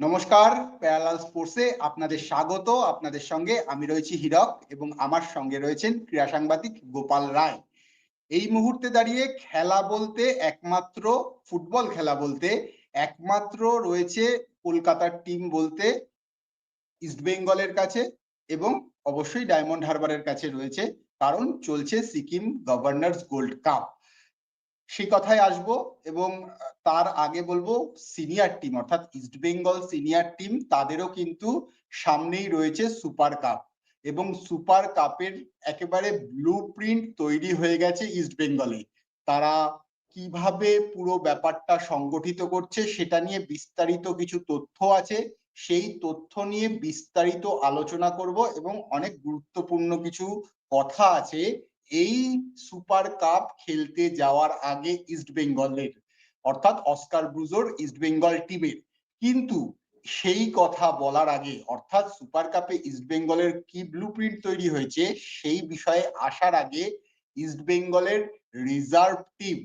নমস্কার, প্যারালাল স্পোর্টসে আপনাদের স্বাগত। আপনাদের সঙ্গে আমি রয়েছি হীরক এবং আমার সঙ্গে রয়েছেন ক্রীড়া সাংবাদিক গোপাল রায়। এই মুহূর্তে দাঁড়িয়ে খেলা বলতে একমাত্র, ফুটবল খেলা বলতে একমাত্র রয়েছে কলকাতার টিম বলতে ইস্টবেঙ্গলের কাছে এবং অবশ্যই ডায়মন্ড হারবারের কাছে রয়েছে, কারণ চলছে সিকিম গভর্নর্স গোল্ড কাপ সেই কথায় আসব এবং তার আগে বলব সিনিয়র টিম অর্থাৎ ইস্ট বেঙ্গল সিনিয়র টিম তাদেরও কিন্তু সামনেই রয়েছে সুপার কাপ এবং সুপার কাপের একেবারে ব্লু প্রিন্ট তৈরি হয়ে গেছে ইস্ট বেঙ্গলে তারা কীভাবে পুরো ব্যাপারটা সংগঠিত করছে সেটা নিয়ে বিস্তারিত কিছু তথ্য আছে, সেই তথ্য নিয়ে বিস্তারিত আলোচনা করব এবং অনেক গুরুত্বপূর্ণ কিছু কথা আছে এই সুপার কাপ খেলতে যাওয়ার আগে ইস্ট বেঙ্গলের, অর্থাৎ অস্কার ব্রুজোর ইস্ট বেঙ্গল টিমের। কিন্তু সেই কথা বলার আগে, অর্থাৎ সুপার কাপে ইস্ট বেঙ্গলের কি ব্লু তৈরি হয়েছে, সেই বিষয়ে আসার আগে ইস্ট বেঙ্গলের রিজার্ভ টিম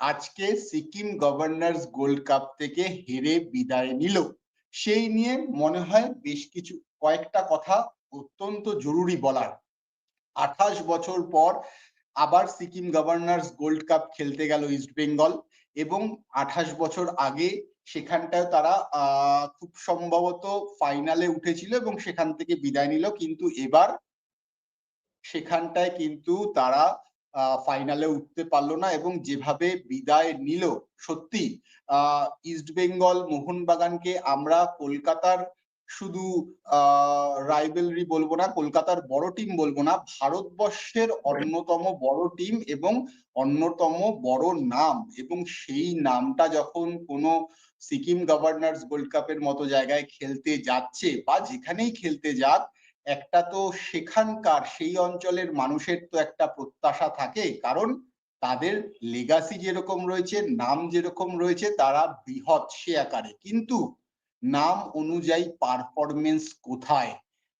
আজকে সিকিম গভর্নর্স গোল্ড কাপ থেকে হেরে বিদায় নিল। সেই নিয়ে মনে হয় বেশ কিছু, কয়েকটা কথা অত্যন্ত জরুরি বলার। আঠাশ বছর পর আবার সিকিম গভর্নর্স গোল্ড কাপ খেলতে গেল ইস্ট বেঙ্গল এবং আঠাশ বছর আগে সেখানটায় তারা খুব সম্ভবত ফাইনালে উঠেছিল এবং সেখান থেকে বিদায় নিল। কিন্তু এবার সেখানটায় কিন্তু তারা ফাইনালে উঠতে পারল না এবং যেভাবে বিদায় নিল সত্যি ইস্ট বেঙ্গল মোহনবাগানকে আমরা কলকাতার শুধু রাইভেলরি বলব না, কলকাতার বড় টিম বলব না, ভারতবর্ষের অন্যতম বড় টিম এবং অন্যতম বড় নাম। এবং সেই নামটা যখন কোনো সিকিম গভর্নর্স গোল্ড কাপের মতো জায়গায় খেলতে যাচ্ছে বা যেখানেই খেলতে যাক, একটা তো সেখানকার, সেই অঞ্চলের মানুষের তো একটা প্রত্যাশা থাকে। কারণ তাদের লেগাসি যেরকম রয়েছে, নাম যেরকম রয়েছে, তারা বৃহৎ সে আকারে। কিন্তু নাম অনুযায়ী পারফরমেন্স কোথায়?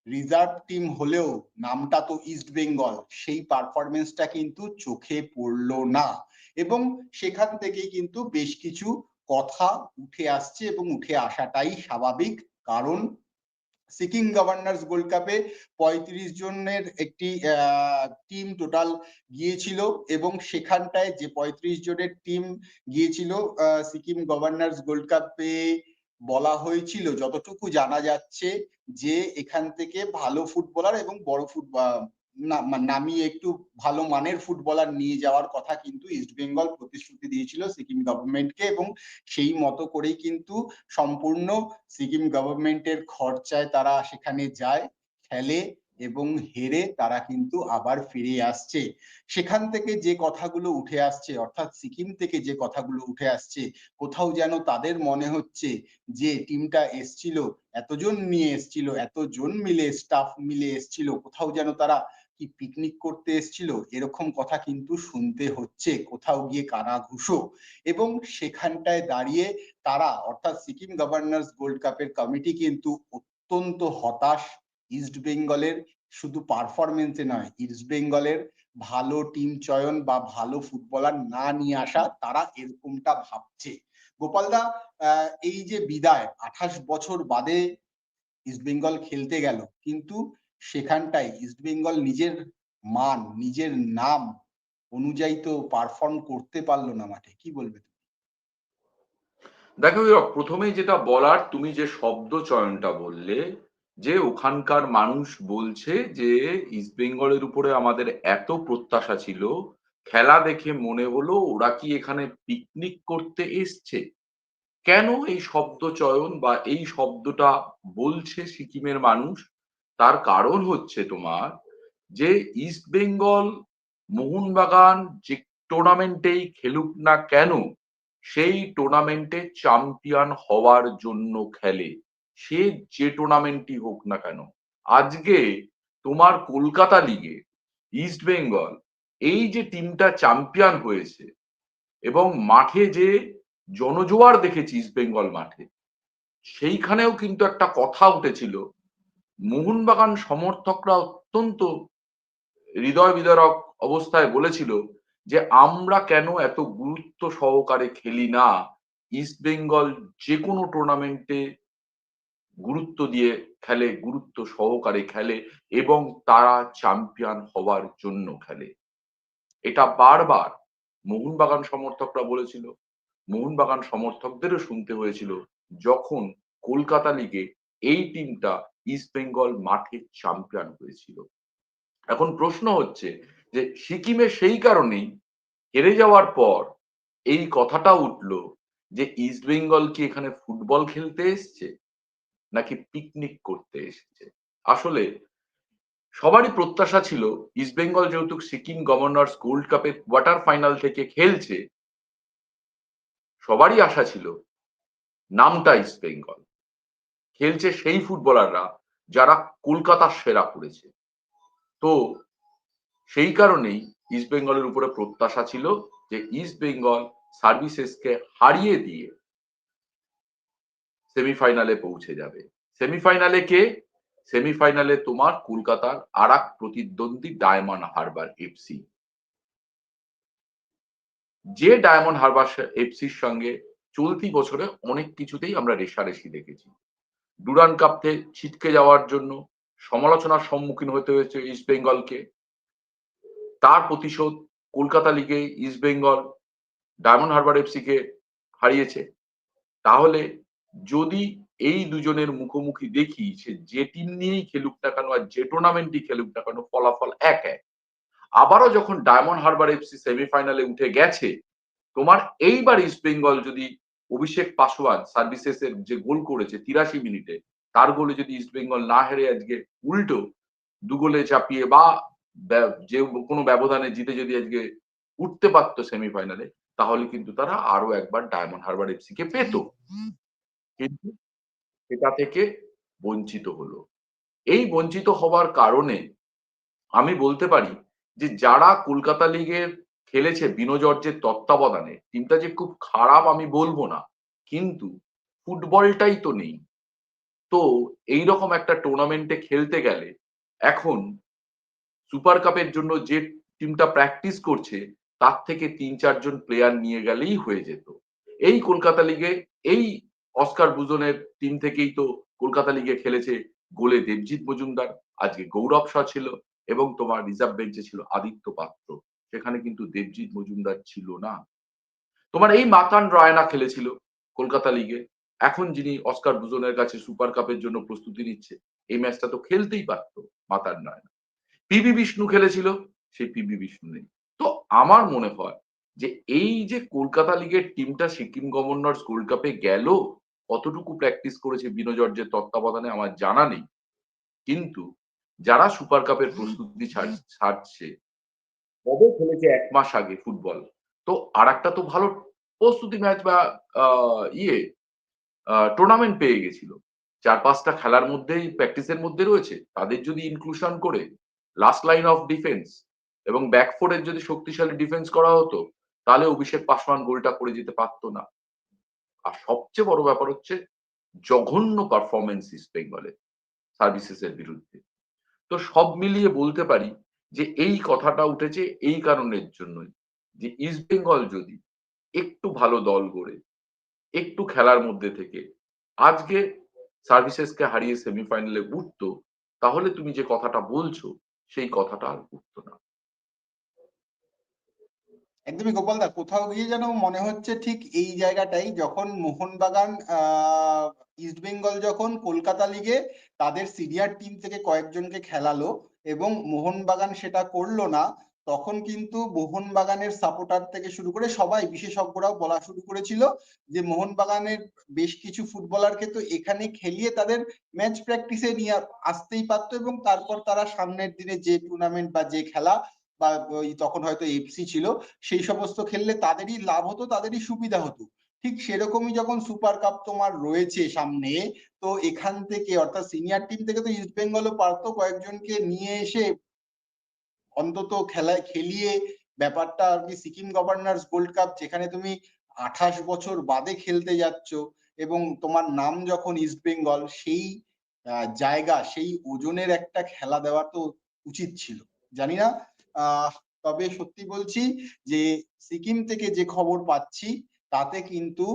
রিজার্ভ টিম হলেও নামটা তো ইস্ট বেঙ্গল সেই পারফরমেন্সটা কিন্তু চোখে পড়ল না। এবং সেখান থেকেই কিন্তু বেশ কিছু কথা উঠে আসছে এবং উঠে আসাটাই স্বাভাবিক। কারণ সিকিম গভর্নর্স গোল্ড কাপে পঁয়ত্রিশ জনের একটি টিম টোটাল গিয়েছিল এবং সেখানটায় যে পঁয়ত্রিশ জনের টিম গিয়েছিল সিকিম গভর্নর্স গোল্ড কাপে বলা হয়েছিল, যতটুকু জানা যাচ্ছে যে এখান থেকে ভালো ফুটবলার এবং বড় ফুটবল নামিয়ে একটু ভালো মানের ফুটবলার নিয়ে যাওয়ার কথা কিন্তু ইস্ট বেঙ্গল প্রতিশ্রুতি দিয়েছিল সিকিম গভর্নমেন্টকে এবং সেই মতো করেই কিন্তু সম্পূর্ণ সিকিম গভর্নমেন্টের খরচায় তারা সেখানে যায়, খেলে এবং হেরে তারা কিন্তু আবার ফিরে আসছে। সেখান থেকে যে কথাগুলো উঠে আসছে, অর্থাৎ সিকিম থেকে যে কথাগুলো উঠে আসছে, কোথাও যেন তাদের মনে হচ্ছে যে টিমটা এসছিল, এতজন নিয়ে এসছিল, এতজন মিলে স্টাফ মিলে এসছিল, কোথাও যেন তারা কি পিকনিক করতে এসছিল, এরকম কথা কিন্তু শুনতে হচ্ছে, কোথাও গিয়ে কানা ঘুষো এবং সেখানটায় দাঁড়িয়ে তারা, অর্থাৎ সিকিম গভর্নর্স গোল্ড কাপের কমিটি কিন্তু অত্যন্ত হতাশ ইস্ট বেঙ্গলের শুধু পারফরমেন্সে নয় ইস্ট বেঙ্গলের ভালো টিম চয়ন বা ভালো ফুটবলার না নিয়ে আসা, তারা এরকমটা ভাবছে। গোপালদা এই যে বিদায়, আঠাশ বছর বাদে ইস্ট বেঙ্গল খেলতে গেল, কিন্তু সেখানটায় ইস্ট বেঙ্গল নিজের মান, নিজের নাম অনুযায়ী তো পারফর্ম করতে পারল না মাঠে, কি বলবে দেখো, প্রথমেই যেটা বলার, তুমি যে শব্দ চয়নটা বললে যে ওখানকার মানুষ বলছে যে ইস্ট বেঙ্গলের উপরে আমাদের এত প্রত্যাশা ছিল, খেলা দেখে মনে হলো ওরা কি এখানে পিকনিক করতে এসছে? কেন এই শব্দ চয়ন বা এই শব্দটা বলছে সিকিমের মানুষ? তার কারণ হচ্ছে তোমার যে ইস্ট বেঙ্গল মোহনবাগান যে টুর্নামেন্টেই খেলুক না কেন, সেই টুর্নামেন্টে চ্যাম্পিয়ন হওয়ার জন্য খেলে। সে যে টুর্নামেন্টই হোক না কেন, আজকে তোমার কলকাতা লিগে ইস্ট বেঙ্গল এই যে টিমটা চ্যাম্পিয়ন হয়েছে এবং মাঠে যে জনজোয়ার দেখেছি ইস্ট বেঙ্গল মাঠে, সেইখানেও কিন্তু একটা কথা উঠেছিল, মোহনবাগান সমর্থকরা অত্যন্ত হৃদয় বিদারক অবস্থায় বলেছিল যে আমরা কেন এত গুরুত্ব সহকারে খেলি না ইস্ট বেঙ্গল যে কোনো টুর্নামেন্টে গুরুত্ব দিয়ে খেলে, গুরুত্ব সহকারে খেলে এবং তারা চ্যাম্পিয়ন হওয়ার জন্য খেলে। এটা বারবার মোহনবাগান সমর্থকরা বলেছিল। মোহনবাগান সমর্থকদেরও শুনতে হয়েছিল যখন কলকাতা লিগে এই টিমটা ইস্ট বেঙ্গল মাঠে চ্যাম্পিয়ন হয়েছিল। এখন প্রশ্ন হচ্ছে যে সিকিমে সেই কারণেই হেরে যাওয়ার পর এই কথাটা উঠল যে ইস্ট বেঙ্গল কি এখানে ফুটবল খেলতে এসছে? নাকি পিকনিক করতে এসেছে? আসলে সবারই প্রত্যাশা ছিল ইস্ট বেঙ্গল যেহেতু সিকিম গভর্নর্স গোল্ড কাপের কোয়ার্টার ফাইনাল থেকে খেলছে, সবারই আশা ছিল নামটা ইস্ট বেঙ্গল খেলছে সেই ফুটবলাররা যারা কলকাতার সেরা করেছে। তো সেই কারণেই ইস্ট বেঙ্গলের উপরে প্রত্যাশা ছিল যে ইস্ট বেঙ্গল সার্ভিসেসকে হারিয়ে দিয়ে সেমিফাইনালে পৌঁছে যাবে। সেমিফাইনালে কে? সেমিফাইনালে তোমার কলকাতার আর এক প্রতিদ্বন্দ্বী ডায়মন্ড হারবার এফসি। যে ডায়মন্ড হারবার এফসির সঙ্গে চলতি বছরে অনেক কিছুতেই আমরা রেশারেশি দেখেছি। ডুরান কাপতে ছিটকে যাওয়ার জন্য, সমালোচনার সম্মুখীন হতে হয়েছে ইস্ট বেঙ্গলকে। তার প্রতিশোধ কলকাতা লিগে East Bengal Diamond Harbour FC কে হারিয়েছে। তাহলে যদি এই দুজনের মুখোমুখি দেখি সে যে টিম নিয়েই খেলুক না কেন আর যে টুর্নামেন্টই খেলুক না কেন, ফলাফল এক এক। আবারও যখন ডায়মন্ড হারবার এফসি সেমিফাইনালে উঠে গেছে, তোমার এইবার ইস্ট বেঙ্গল যদি অভিষেক পাসওয়ান সার্ভিসেসের যে গোল করেছে তিরাশি মিনিটে, তার গোলে যদি ইস্ট বেঙ্গল না হেরে আজকে উল্টো দু গোলে চাপিয়ে বা যে কোনো ব্যবধানে জিতে যদি আজকে উঠতে পারতো সেমিফাইনালে তাহলে কিন্তু তারা আরও একবার ডায়মন্ড হারবার এফসি কে পেত। কিন্তু সেটা থেকে বঞ্চিত হলো। এই বঞ্চিত হওয়ার কারণে আমি বলতে পারি যে, যারা কলকাতা লিগের খেলেছে বিনোজর্জের তত্ত্বাবধানে, টিমটা যে খুব খারাপ আমি বলব না, কিন্তু ফুটবলটাই তো নেই। তো এই রকম একটা টুর্নামেন্টে খেলতে গেলে এখন সুপার কাপের জন্য যে টিমটা প্র্যাকটিস করছে, তার থেকে তিন চারজন প্লেয়ার নিয়ে গেলেই হয়ে যেত। এই কলকাতা লিগে এই অস্কার বুজনের টিম থেকেই তো কলকাতা লিগে খেলেছে গোলে দেবজিৎ মজুমদার, আজকে গৌরব শাহ ছিল এবং তোমার রিজার্ভ বেঞ্চে ছিল আদিত্য পাত্র। সেখানে কিন্তু দেবজিৎ মজুমদার ছিল না। তোমার এই মাতান রায়না খেলেছিল কলকাতা লিগে এখন যিনি অস্কার বুজনের কাছে সুপার কাপের জন্য প্রস্তুতি নিচ্ছে, এই ম্যাচটা তো খেলতেই পারতো মাতান রায়না। পিবি বিষ্ণু খেলেছিল, সেই পিবি বিষ্ণু নেই। তো আমার মনে হয় যে এই যে কলকাতা লিগের টিমটা সিকিম গভর্নর্স গোল্ড কাপে গেল কতটুকু প্র্যাকটিস করেছে বিনোজর্জের তত্ত্বাবধানে আমার জানা নেই। কিন্তু যারা সুপার কাপের প্রস্তুতি ছাড়ছে কবে খেলেছে এক মাস আগে ফুটবল তো আর একটা তো ভালো প্রস্তুতি ম্যাচ বা ইয়ে টুর্নামেন্ট পেয়ে গেছিল। চার পাঁচটা খেলার মধ্যেই প্র্যাকটিসের মধ্যে রয়েছে। তাদের যদি ইনক্লুশন করে লাস্ট লাইন অফ ডিফেন্স এবং ব্যাকফোর্ডের যদি শক্তিশালী ডিফেন্স করা হতো তাহলে অভিষেক পাসওয়ান গোলটা করে যেতে পারতো না। আর সবচেয়ে বড় ব্যাপার হচ্ছে, জঘন্য পারফরমেন্স ইস্ট বেঙ্গলের সার্ভিসেসের বিরুদ্ধে। তো সব মিলিয়ে বলতে পারি যে, এই কথাটা উঠেছে এই কারণের জন্যই যে ইস্ট বেঙ্গল যদি একটু ভালো দল গড়ে, একটু খেলার মধ্যে থেকে আজকে সার্ভিসেসকে হারিয়ে সেমিফাইনালে উঠতো, তাহলে তুমি যে কথাটা বলছো, সেই কথাটা আর উঠতো না। একদমই গোপালদা কোথাও গিয়ে যেন মনে হচ্ছে ঠিক এই জায়গাটাই, যখন মোহনবাগান ইস্ট বেঙ্গল যখন কলকাতা লিগে তাদের সিনিয়র টিম থেকে কয়েকজনকে খেলালো এবং মোহনবাগান সেটা করল না, তখন কিন্তু মোহনবাগানের সাপোর্টার থেকে শুরু করে সবাই, বিশেষজ্ঞরাও বলা শুরু করেছিল যে মোহনবাগানের বেশ কিছু ফুটবলারকে তো এখানে খেলিয়ে তাদের ম্যাচ প্র্যাকটিসে নিয়ে আসতেই পারতো এবং তারপর তারা সামনের দিনে যে টুর্নামেন্ট বা যে খেলা বা তখন হয়তো এফসি ছিল, সেই সমস্ত খেললে তাদেরই লাভ হতো, তাদেরই সুবিধা হতো। ঠিক সেরকমই যখন সুপার কাপ তোমার রয়েছে সামনে, তো এখান থেকে অর্থাৎ সিনিয়র টিম থেকে তো ইস্ট বেঙ্গলও পারতো কয়েকজনকে নিয়ে এসে অন্তত খেলায় খেলিয়ে ব্যাপারটা আর কি সিকিম গভর্নর্স গোল্ড কাপ যেখানে তুমি আঠাশ বছর বাদে খেলতে যাচ্ছ এবং তোমার নাম যখন ইস্ট বেঙ্গল সেই জায়গা, সেই ওজনের একটা খেলা দেওয়া তো উচিত ছিল। জানি না তবে সত্যি বলছি যে সিকিম থেকে যে খবর পাচ্ছি, তাতে কিন্তু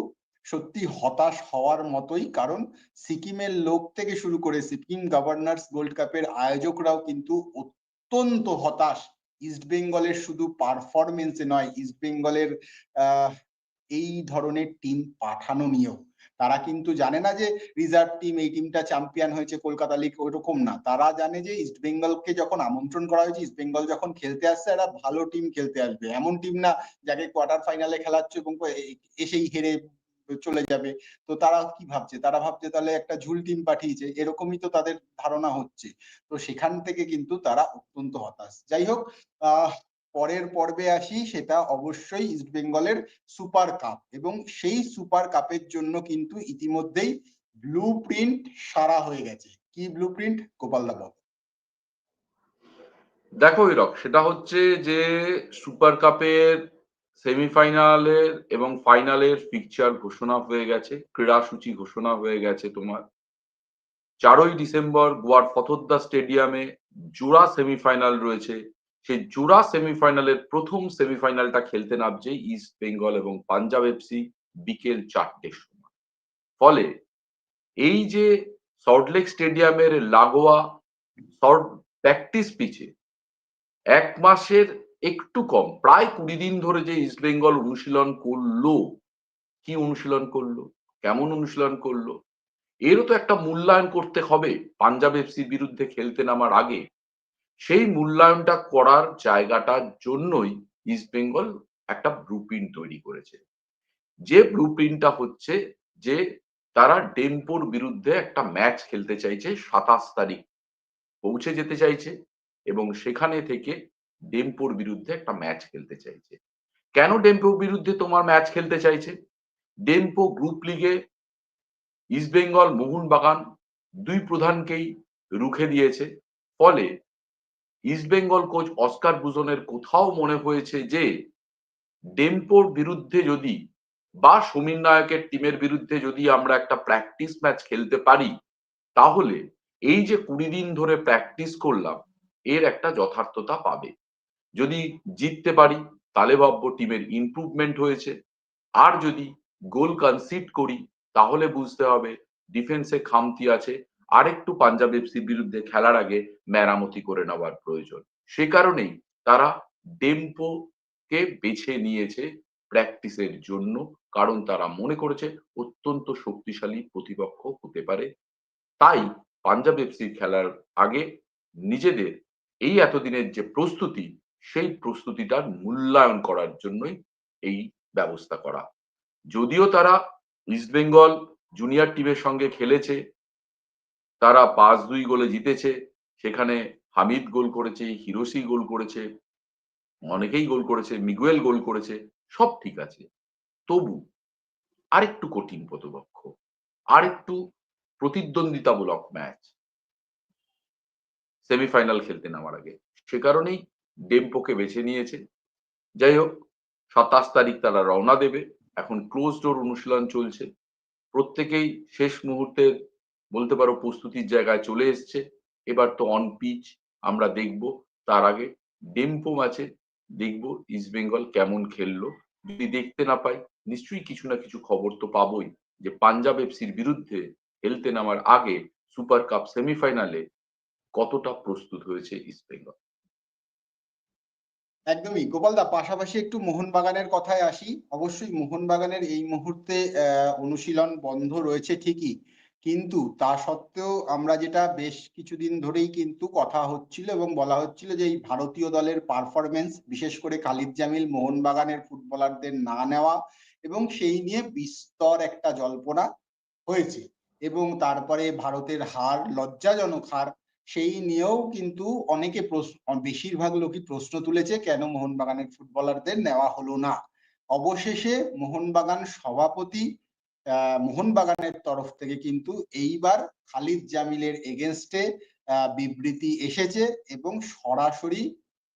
সত্যি হতাশ হওয়ার মতোই। কারণ সিকিমের লোক থেকে শুরু করে সিকিম গভর্নর্স গোল্ড কাপের আয়োজকরাও কিন্তু অত্যন্ত হতাশ। ইস্ট বেঙ্গলের শুধু পারফরমেন্সে নয় ইস্ট বেঙ্গলের এই ধরনের টিম পাঠানো নিয়েও। তারা কিন্তু জানে না যে রিজার্ভ টিম এই টিমটা চ্যাম্পিয়ন হয়েছে কলকাতা লিগ ওরকম না। তারা জানে যে ইস্ট বেঙ্গলকে যখন আমন্ত্রণ করা হয়েছে, ইস্ট বেঙ্গল যখন খেলতে আসছে, এরা ভালো টিম খেলতে আসবে। এমন টিম না যাকে কোয়ার্টার ফাইনালে খেলাচ্ছে এবং এসেই হেরে চলে যাবে। তো তারা কি ভাবছে? তারা ভাবছে তাহলে একটা ঝুল টিম পাঠিয়েছে। এরকমই তো তাদের ধারণা হচ্ছে। তো সেখান থেকে কিন্তু তারা অত্যন্ত হতাশ। যাই হোক, আহ পরের পর্বে আসি, সেটা অবশ্যই ইস্ট বেঙ্গলের সুপার কাপ এবং সেই সুপার কাপের জন্য কিন্তু ইতিমধ্যেই ব্লু প্রিন্ট সারা হয়ে গেছে। কি ব্লু প্রিন্ট গোপাল দাবাব দেখো এরক সেটা হচ্ছে যে সুপার কাপের সেমিফাইনালের এবং ফাইনালের পিকচার ঘোষণা হয়ে গেছে, ক্রীড়াসূচি ঘোষণা হয়ে গেছে তোমার। চারই ডিসেম্বর গোয়ার ফতোদ্দা স্টেডিয়ামে জোড়া সেমিফাইনাল রয়েছে সেই জোড়া সেমিফাইনালের প্রথম সেমিফাইনালটা খেলতে নামছে ইস্ট বেঙ্গল এবং পাঞ্জাব এফসি বিকেল চারটের সময়। ফলে এই যে সল্টলেক স্টেডিয়ামের লাগোয়া শর্ট প্র্যাকটিস পিচে এক মাসের একটু কম, প্রায় কুড়ি দিন ধরে যে ইস্ট বেঙ্গল অনুশীলন করল, কি অনুশীলন করল, কেমন অনুশীলন করল, এরও তো একটা মূল্যায়ন করতে হবে পাঞ্জাব এফসির বিরুদ্ধে খেলতে নামার আগে। সেই মূল্যায়নটা করার জায়গাটার জন্যই ইস্ট বেঙ্গল একটা ব্লুপ্রিন্ট তৈরি করেছে। যে ব্লুপ্রিন্টটা হচ্ছে যে তারা ডেম্পোর বিরুদ্ধে একটা ম্যাচ খেলতে চাইছে, সাতাশ তারিখ পৌঁছে যেতে চাইছে এবং সেখানে থেকে ডেম্পোর বিরুদ্ধে একটা ম্যাচ খেলতে চাইছে। কেন ডেম্পোর বিরুদ্ধে তোমার ম্যাচ খেলতে চাইছে? ডেম্পো গ্রুপ লিগে ইস্টবেঙ্গল মোহনবাগান দুই প্রধানকেই রুখে দিয়েছে। ফলে ইস্টবেঙ্গল কোচ অস্কার বুজনের কোথাও মনে হয়েছে যে ডেম্পোর বিরুদ্ধে যদি বা সমীর নায়কের টিমের বিরুদ্ধে যদি আমরা একটা প্র্যাকটিস ম্যাচ খেলতে পারি, তাহলে এই যে কুড়ি দিন ধরে প্র্যাকটিস করলাম, এর একটা যথার্থতা পাবে। যদি জিততে পারি তাহলে ভাববো টিমের ইমপ্রুভমেন্ট হয়েছে। আর যদি গোল কনসিড করি, তাহলে বুঝতে হবে ডিফেন্সে খামতি আছে। আরেকটু পাঞ্জাব এফসির বিরুদ্ধে খেলার আগে মেরামতি করে নেওয়ার প্রয়োজন। সে কারণেই তারা ডেম্পো কে বেছে নিয়েছে প্র্যাকটিসের জন্য, কারণ তারা মনে করেছে অত্যন্ত শক্তিশালী প্রতিপক্ষ হতে পারে। তাই পাঞ্জাব এফসির খেলার আগে নিজেদের এই এতদিনের যে প্রস্তুতি, সেই প্রস্তুতিটার মূল্যায়ন করার জন্যই এই ব্যবস্থা করা। যদিও তারা ইস্ট বেঙ্গল জুনিয়র টিমের সঙ্গে খেলেছে তারা পাঁচ দুই গোলে জিতেছে। সেখানে হামিদ গোল করেছে হিরোসি গোল করেছে, অনেকেই গোল করেছে, মিগুয়েল গোল করেছে, সব ঠিক আছে। তবু আরেকটু কঠিন প্রতিপক্ষ আরেকটু প্রতিদ্বন্দ্বিতামূলক ম্যাচ। সেমিফাইনাল খেলতে নামার আগে, সে কারণেই ডেম্পোকে বেছে নিয়েছে। যাই হোক, সাতাশ তারিখ তারা রওনা দেবে। এখন ক্লোজ ডোর অনুশীলন চলছে। প্রত্যেকেই শেষ মুহূর্তের বলতে পারো প্রস্তুতির জায়গায় চলে এসছে। এবার তো অন পিচ আমরা দেখব। তার আগে ডেম্পো ম্যাচে দেখব ইস্ট বেঙ্গল কেমন খেললো। যদি দেখতে না পাই, নিশ্চয়ই কিছু না কিছু খবর তো পাবোই যে পাঞ্জাব এফসির বিরুদ্ধে খেলতে নামার আগে সুপার কাপ সেমিফাইনালে কতটা প্রস্তুত হয়েছে ইস্ট বেঙ্গল একদমই। গোপালদা পাশাপাশি একটু মোহনবাগানের কথায় আসি। অবশ্যই মোহনবাগানের এই মুহূর্তে অনুশীলন বন্ধ রয়েছে ঠিকই। কিন্তু তা সত্ত্বেও আমরা যেটা বেশ কিছুদিন ধরেই কিন্তু কথা হচ্ছিল এবং বলা হচ্ছিল যে এই ভারতীয় দলের পারফরমেন্স বিশেষ করে খালিদ জামিল, মোহনবাগানের ফুটবলারদের না নেওয়া এবং সেই নিয়ে বিস্তর একটা জল্পনা হয়েছে এবং তারপরে ভারতের হার, লজ্জাজনক হার, সেই নিয়েও কিন্তু অনেকে বেশিরভাগ লোকই প্রশ্ন তুলেছে কেন মোহনবাগানের ফুটবলারদের নেওয়া হলো না? অবশেষে মোহনবাগান সভাপতি মোহনবাগানের তরফ থেকে কিন্তু এইবার খালিদ জামিলের এগেনস্টে বিবৃতি এসেছে এবং সরাসরি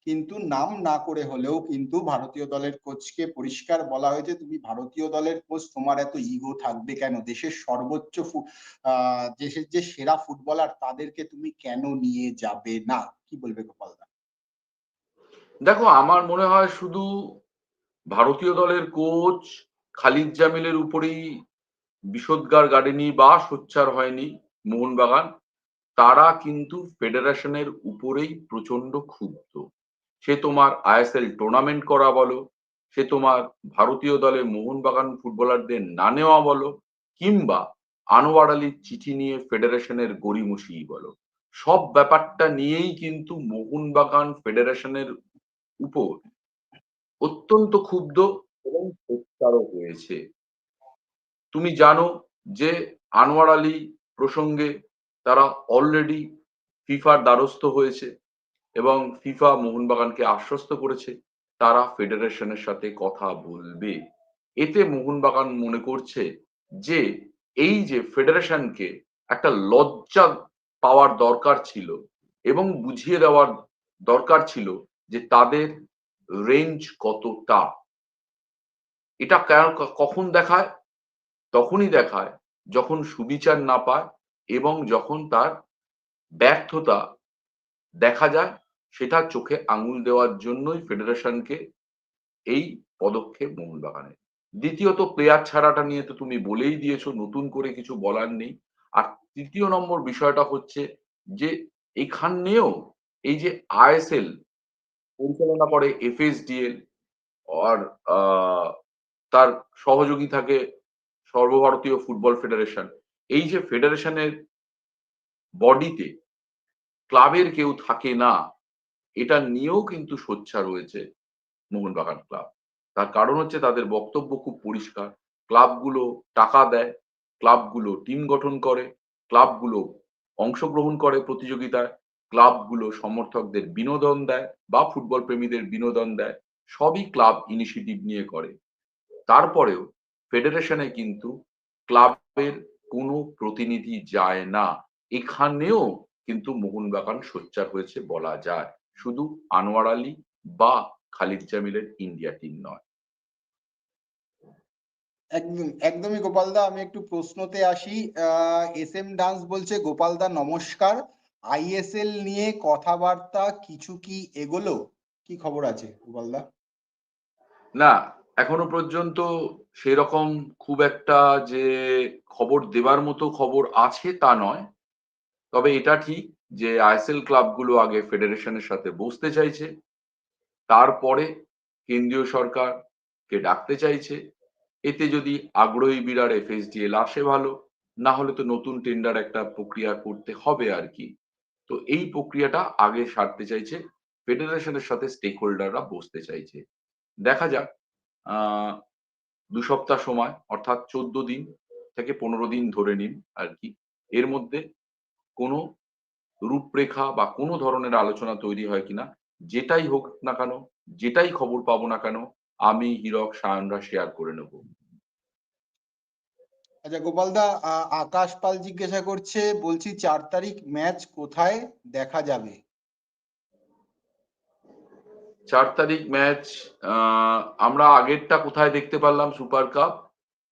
কিন্তু নাম না করে হলেও কিন্তু ভারতীয় দলের কোচকে পরিষ্কার বলা হয়েছে, তুমি ভারতীয় দলের কোচ তোমার এত ইগো থাকবে কেন? দেশের সর্বোচ্চ দেশের যে সেরা ফুটবলার তাদেরকে তুমি কেন নিয়ে যাবে না? কি বলবে গোপাল দা? দেখো, আমার মনে হয় শুধু ভারতীয় দলের কোচ খালিদ জামিলের উপরেই বিষোদ্গার গাড়েনি বা সোচ্চার হয়নি মোহনবাগান, তারা কিন্তু ফেডারেশনের উপরেই প্রচণ্ড ক্ষুব্ধ। সে তোমার আইএসএল টুর্নামেন্ট করা বলো, সে তোমার ভারতীয় দলে মোহনবাগান ফুটবলারদের না নেওয়া বলো, কিংবা আনোয়ার আলীর চিঠি নিয়ে ফেডারেশনের গড়িমসি বলো। সব ব্যাপারটা নিয়েই কিন্তু মোহনবাগান ফেডারেশনের উপর অত্যন্ত ক্ষুব্ধ এবং সোচ্চারও হয়েছে। তুমি জানো যে আনোয়ার আলী প্রসঙ্গে তারা অলরেডি ফিফার দ্বারস্থ হয়েছে এবং ফিফা মোহনবাগানকে আশ্বস্ত করেছে তারা ফেডারেশনের সাথে কথা বলবে। এতে মোহনবাগান মনে করছে যে এই যে ফেডারেশনকে একটা লজ্জা পাওয়ার দরকার ছিল এবং বুঝিয়ে দেওয়ার দরকার ছিল যে তাদের রেঞ্জ কতটা। এটা কখন দেখায়? তখনই দেখায় যখন সুবিচার না পায় এবং যখন তার ব্যর্থতা দেখা যায়, সেটা চোখে আঙুল দেওয়ার জন্যই ফেডারেশনকে এই পদক্ষেপ মোহনবাগানের দ্বিতীয়ত প্লেয়ার ছাড়াটা নিয়ে তো তুমি বলেই দিয়েছ, নতুন করে কিছু বলার নেই। আর তৃতীয় নম্বর বিষয়টা হচ্ছে যে, এখানেও এই যে আইএসএল পরিচালনা করে এফএসডিএল, আর তার সহযোগী থাকে সর্বভারতীয় ফুটবল ফেডারেশন। এই যে ফেডারেশনের বডিতে ক্লাবের কেউ থাকে না, এটা নিয়েও কিন্তু সোচ্চার রয়েছে মোহনবাগান ক্লাব। তার কারণ হচ্ছে তাদের বক্তব্য খুব পরিষ্কার। ক্লাবগুলো টাকা দেয়, ক্লাবগুলো টিম গঠন করে, ক্লাবগুলো অংশগ্রহণ করে প্রতিযোগিতায়, ক্লাবগুলো সমর্থকদের বিনোদন দেয় বা ফুটবল প্রেমীদের বিনোদন দেয়, সবই ক্লাব ইনিশিয়েটিভ নিয়ে করে। তারপরেও ফেডারেশনে কিন্তু ক্লাবের কোনো প্রতিনিধি যায় না। এখানেও কিন্তু মোহনবাগান সোচ্চার হয়েছে বলা যায়। শুধু আনোয়ার আলী বা খালিদ জামিলের ইন্ডিয়া টিম নয়। একদম একদমই গোপালদা আমি একটু প্রশ্নতে আসি। এস এম ডান্স বলছে গোপালদা নমস্কার। আইএসএল নিয়ে কথাবার্তা কিছু কি এগোলো? কি খবর আছে গোপালদা না এখনও পর্যন্ত সেরকম খুব একটা যে খবর দেবার মতো খবর আছে তা নয়। তবে এটা ঠিক যে আইএসএল ক্লাবগুলো আগে ফেডারেশনের সাথে বসতে চাইছে। তারপরে কেন্দ্রীয় সরকারকে ডাকতে চাইছে। এতে যদি আগ্রহী বিরাট এফএসডিএল আসে ভালো, না হলে তো নতুন টেন্ডার একটা প্রক্রিয়া করতে হবে আর কি। তো এই প্রক্রিয়াটা আগে সারতে চাইছে, ফেডারেশনের সাথে স্টেক হোল্ডাররা বসতে চাইছে। দেখা যাক দু সপ্তাহ সময়, অর্থাৎ চোদ্দ দিন থেকে পনেরো দিন ধরে নিন আর কি। এর মধ্যে কোনো রূপরেখা বা কোনো ধরনের আলোচনা তৈরি হয় কিনা, যেটাই হোক না কেন, যেটাই খবর পাবো না কেন, আমি হীরক সায়নরা শেয়ার করে নেব। আচ্ছা গোপালদা আকাশ পাল জিজ্ঞাসা করছে, বলছি চার তারিখ ম্যাচ কোথায় দেখা যাবে? চার তারিখ ম্যাচ আমরা আগেরটা কোথায় দেখতে পারলাম সুপার কাপ?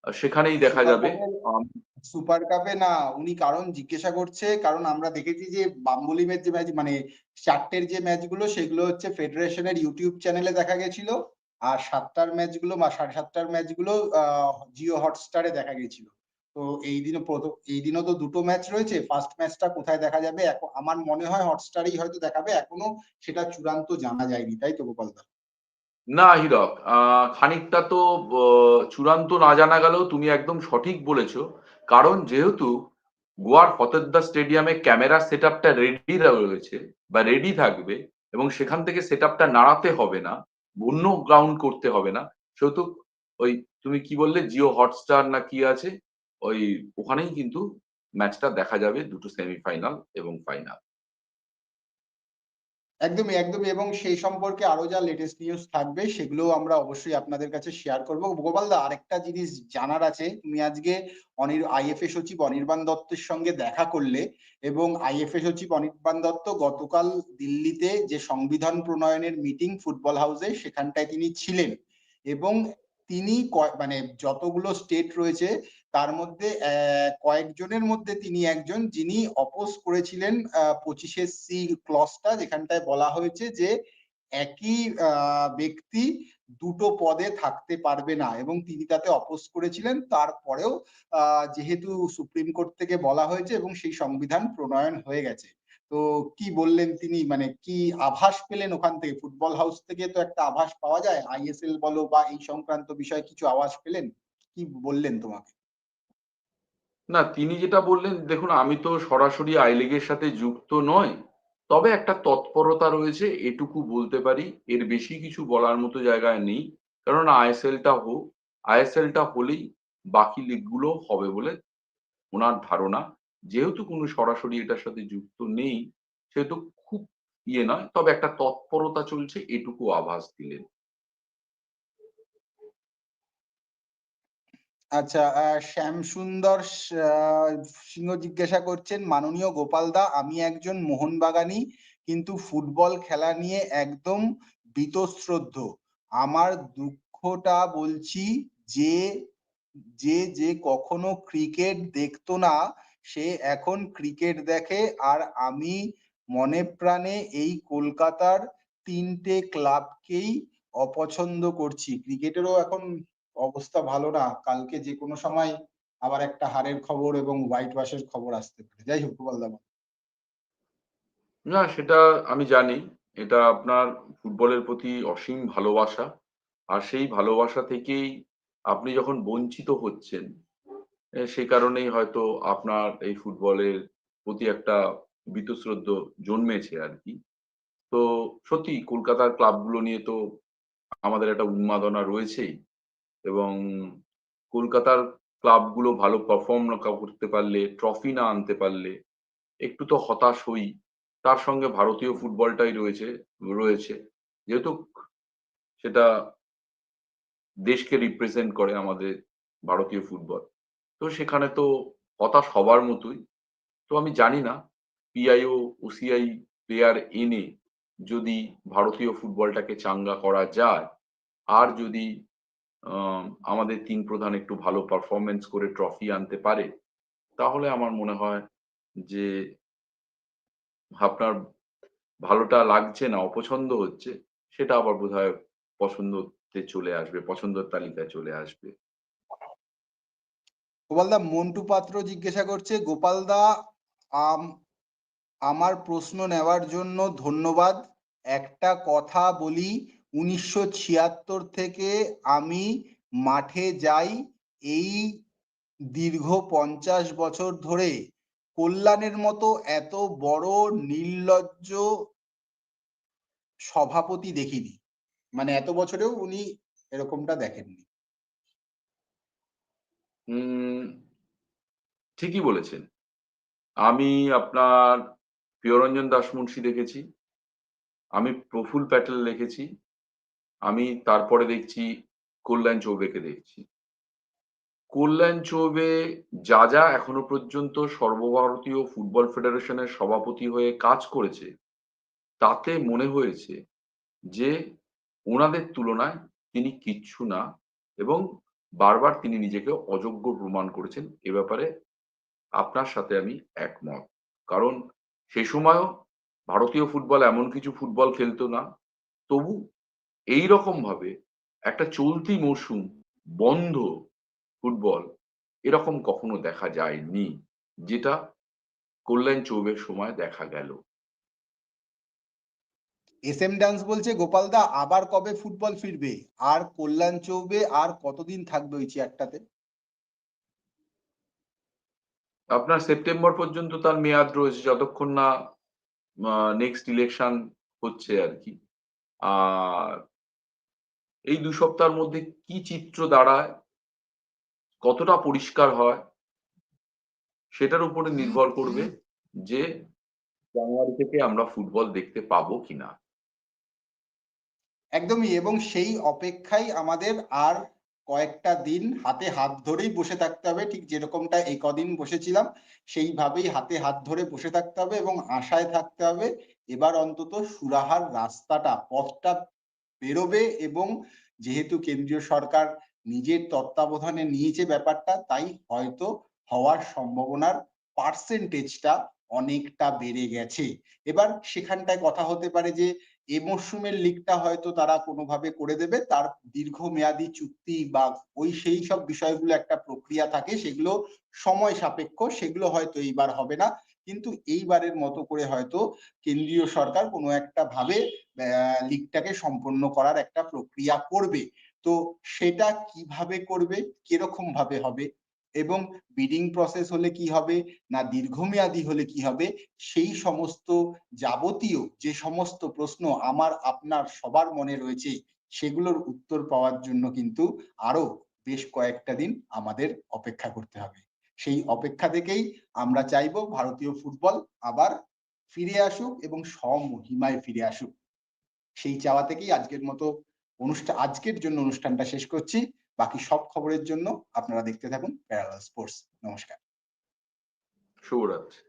সেখানেই দেখা যাবে। সুপার কাপে না উনি কারণ জিজ্ঞাসা করছে কারণ আমরা দেখেছি যে বাম্বলিমের যে ম্যাচ মানে চারটের যে ম্যাচগুলো সেগুলো হচ্ছে ফেডারেশনের ইউটিউব চ্যানেলে দেখা গেছিল আর সাতটার ম্যাচগুলো বা সাড়ে সাতটার ম্যাচগুলো জিও হটস্টারে দেখা গেছিল। তো এই দিনও এই দিনও তো দুটো ম্যাচ রয়েছে। ফার্স্ট ম্যাচটা কোথায় দেখা যাবে? এখন আমার মনে হয় হটস্টারই হয়তো দেখাবে। এখনও সেটা চূড়ান্ত জানা যায়নি। তাই তো গোপালদা না, হীরক খানিকটা তো চূড়ান্ত না জানা গেলেও তুমি একদম সঠিক বলেছ। কারণ যেহেতু গোয়ার ফতেদ্দা স্টেডিয়ামে ক্যামেরা সেট আপটা রেডি রয়েছে বা রেডি থাকবে এবং সেখান থেকে সেট আপটা নাড়াতে হবে না, অন্য গ্রাউন্ড করতে হবে না। সেহেতু ওই, তুমি কি বললে? জিও হটস্টার না কি আছে? ওই ওখানেই কিন্তু ম্যাচটা দেখা যাবে দুটো সেমিফাইনাল এবং ফাইনাল একদমই একদমই এবং সেই সম্পর্কে আরও যা লেটেস্ট নিউজ থাকবে সেগুলো আমরা অবশ্যই আপনাদের কাছে শেয়ার করব। গোপালদা আরেকটা জিনিস জানার আছে, তুমি আজকে অনির আইএফএ সচিব অনির্বাণ দত্তের সঙ্গে দেখা করলে এবং আইএফএ সচিব অনির্বাণ দত্ত গতকাল দিল্লিতে যে সংবিধান প্রণয়নের মিটিং ফুটবল হাউসে সেখানটায় তিনি ছিলেন এবং তিনি মানে যতগুলো স্টেট রয়েছে তার মধ্যে কয়েকজনের মধ্যে তিনি একজন যিনি অপোজ করেছিলেন পঁচিশে সি ক্লসটা, যেখানটায় বলা হয়েছে যে একই ব্যক্তি দুটো পদে থাকতে পারবে না এবং তিনি তাতে অপোজ করেছিলেন। তারপরেও যেহেতু সুপ্রিম কোর্ট থেকে বলা হয়েছে এবং সেই সংবিধান প্রণয়ন হয়ে গেছে। তো কি বললেন তিনি? মানে কি আভাস পেলেন ওখান থেকে? ফুটবল হাউস থেকে তো একটা আভাস পাওয়া যায়। আইএসএল বলো বা এই সংক্রান্ত বিষয়ে কিছু আভাস পেলেন? কি বললেন তোমাকে? না, তিনি যেটা বললেন, দেখুন, আমি তো সরাসরি আই লিগের সাথে যুক্ত নয়। তবে একটা তৎপরতা রয়েছে, এটুকু বলতে পারি, এর বেশি কিছু বলার মতো জায়গায় নেই। কারণ আইএসএলটা হোক আইএসএলটা হলেই বাকি লিগগুলো হবে বলে ওনার ধারণা। যেহেতু কোনো সরাসরি এটার সাথে যুক্ত নেই, সেহেতু খুব ইয়ে নয়, তবে একটা তৎপরতা চলছে, এটুকু আভাস দিলেন। আচ্ছা শ্যাম সুন্দর সিংহ জিজ্ঞাসা করছেন, মাননীয় গোপাল দা, আমি একজন মোহনবাগানী, কিন্তু ফুটবল খেলা নিয়ে একদম বীতশ্রদ্ধ। আমার দুঃখটা বলছি যে যে যে কখনো ক্রিকেট দেখতো না, সে এখন ক্রিকেট দেখে, আর আমি মনে প্রাণে এই কলকাতার তিনটে ক্লাবকেই অপছন্দ করছি। ক্রিকেটেরও এখন অবস্থা ভালো না, কালকে যে কোনো সময় আবার একটা হারের খবর এবং হোয়াইট ওয়াশের খবর আসতে পারে। যাই হোক, গোপাল না, সেটা আমি জানি। এটা আপনার ফুটবলের প্রতি অসীম ভালোবাসা। আর সেই ভালোবাসা থেকেই আপনি যখন বঞ্চিত হচ্ছেন সে কারণেই হয়তো আপনার এই ফুটবলের প্রতি একটা বীতশ্রদ্ধ জন্মেছে আর কি। তো সত্যি কলকাতার ক্লাবগুলো নিয়ে তো আমাদের একটা উন্মাদনা রয়েছেই। এবং কলকাতার ক্লাবগুলো ভালো পারফর্ম করতে পারলে ট্রফি না আনতে পারলে, একটু তো হতাশ হই। তার সঙ্গে ভারতীয় ফুটবলটাই রয়েছে রয়েছে। যেহেতু সেটা দেশকে রিপ্রেজেন্ট করে আমাদের ভারতীয় ফুটবল। তো সেখানে তো হতাশ হবার মতোই। তো আমি জানি না পিআইও ওসিআই প্লেয়ার এনে যদি ভারতীয় ফুটবলটাকে চাঙ্গা করা যায়, আর যদি আমাদের তিন প্রধান একটু ভালো পারফরমেন্স করে ট্রফি আনতে পারে, তাহলে আমার মনে হয় যে আপনার ভালোটা লাগছে না, অপছন্দ হচ্ছে, সেটা আবার বোধহয় পছন্দতে চলে আসবে, পছন্দের তালিকায় চলে আসবে। গোপালদা মন্টু পাত্র জিজ্ঞাসা করছে গোপালদা আম- আমার প্রশ্ন নেওয়ার জন্য ধন্যবাদ। একটা কথা বলি উনিশশো ছিয়াত্তর থেকে আমি মাঠে যাই এই দীর্ঘ পঞ্চাশ বছর ধরে। কল্যাণের মতো এত বড় নির্লজ্জ সভাপতি দেখিনি। মানে এত বছরেও উনি এরকমটা দেখেননি। ঠিকই বলেছেন। আমি আপনার প্রিয়রঞ্জন দাসমুন্সী দেখেছি। আমি প্রফুল প্যাটেল দেখেছি আমি তারপরে দেখছি কল্যাণ চৌবেকে দেখছি। কল্যাণ চৌবে যা যা এখনও পর্যন্ত সর্বভারতীয় ফুটবল ফেডারেশনের সভাপতি হয়ে কাজ করেছে, তাতে মনে হয়েছে যে ওনাদের তুলনায় তিনি কিচ্ছু না এবং বারবার তিনি নিজেকে অযোগ্য প্রমাণ করেছেন। এ ব্যাপারে আপনার সাথে আমি একমত। কারণ সে সময়ও ভারতীয় ফুটবল এমন কিছু ফুটবল খেলতো না, তবু এই রকম ভাবে একটা চলতি মরশুম বন্ধ ফুটবল এরকম কখনো দেখা যায়নি যেটা কল্যাণ চৌবের সময় দেখা গেল। এস এম ডান্স বলছে গোপালদা আবার কবে ফুটবল ফিরবে? আর কল্যাণ চৌবে আর কতদিন থাকবে ওই চেয়ারটাতে? আপনার সেপ্টেম্বর পর্যন্ত তার মেয়াদ রয়েছে যতক্ষণ না নেক্সট ইলেকশন হচ্ছে আর কি। আর এই দু সপ্তাহের মধ্যে কি চিত্র দাঁড়ায়? কতটা পরিষ্কার হয়? সেটার উপরে নির্ভর করবে যে জানুয়ারি থেকে আমরা ফুটবল দেখতে পাবো কিনা। একদমই, এবং সেই অপেক্ষায় আমাদের আর কয়েকটা দিন হাতে হাত ধরেই বসে থাকতে হবে। ঠিক যেরকমটা এই কদিন বসেছিলাম, সেইভাবেই হাতে হাত ধরে বসে থাকতে হবে এবং আশায় থাকতে হবে, এবার অন্তত সুরাহার রাস্তাটা, পথটা বেরোবে এবং যেহেতু কেন্দ্রীয় সরকার নিজের তত্ত্বাবধানে নিয়েছে ব্যাপারটা, তাই হয়তো হওয়ার সম্ভাবনার পার্সেন্টেজটা অনেকটা বেড়ে গেছে। এবার সেখানটায় কথা হতে পারে যে, এ মরশুমের লিগটা হয়তো তারা কোনোভাবে করে দেবে, তার দীর্ঘমেয়াদী চুক্তি বা ওই সেই সব বিষয়গুলো একটা প্রক্রিয়া থাকে, সেগুলো সময় সাপেক্ষ, সেগুলো হয়তো এইবার হবে না। কিন্তু এইবারের মতো করে হয়তো কেন্দ্রীয় সরকার কোনো একটা ভাবে লিগটাকে সম্পন্ন করার একটা প্রক্রিয়া করবে। তো সেটা কীভাবে করবে, কীরকম ভাবে হবে এবং বিডিং প্রসেস হলে কি হবে না দীর্ঘমেয়াদী হলে কি হবে, সেই সমস্ত যাবতীয় যে সমস্ত প্রশ্ন আমার, আপনার, সবার মনে রয়েছে, সেগুলোর উত্তর পাওয়ার জন্য কিন্তু আরও বেশ কয়েকটা দিন আমাদের অপেক্ষা করতে হবে। সেই অপেক্ষা থেকেই আমরা চাইব ভারতীয় ফুটবল আবার ফিরে আসুক এবং স্বমহিমায় ফিরে আসুক। সেই চাওয়া থেকেই আজকের মতো অনুষ্ঠান, আজকের জন্য অনুষ্ঠানটা শেষ করছি। বাকি সব খবরের জন্য আপনারা দেখতে থাকুন প্যারালাল স্পোর্টস। নমস্কার। শুভরাত্রি।